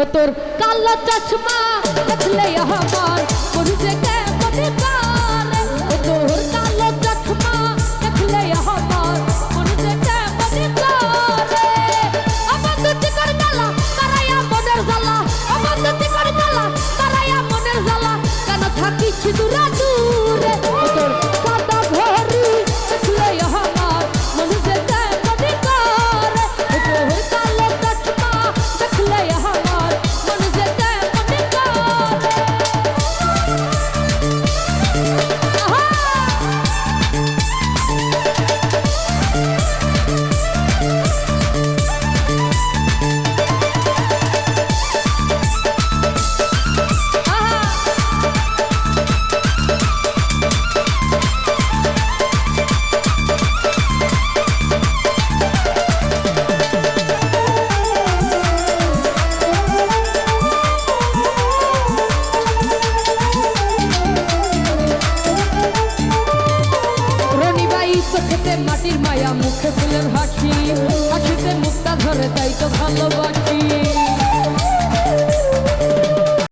ও তোর কালো চশমা। চোখেতে মাটির মায়া মুখে ফুলের হাসি। হাসিতে মুক্তা ধরে তাই তো ভালোবাসি।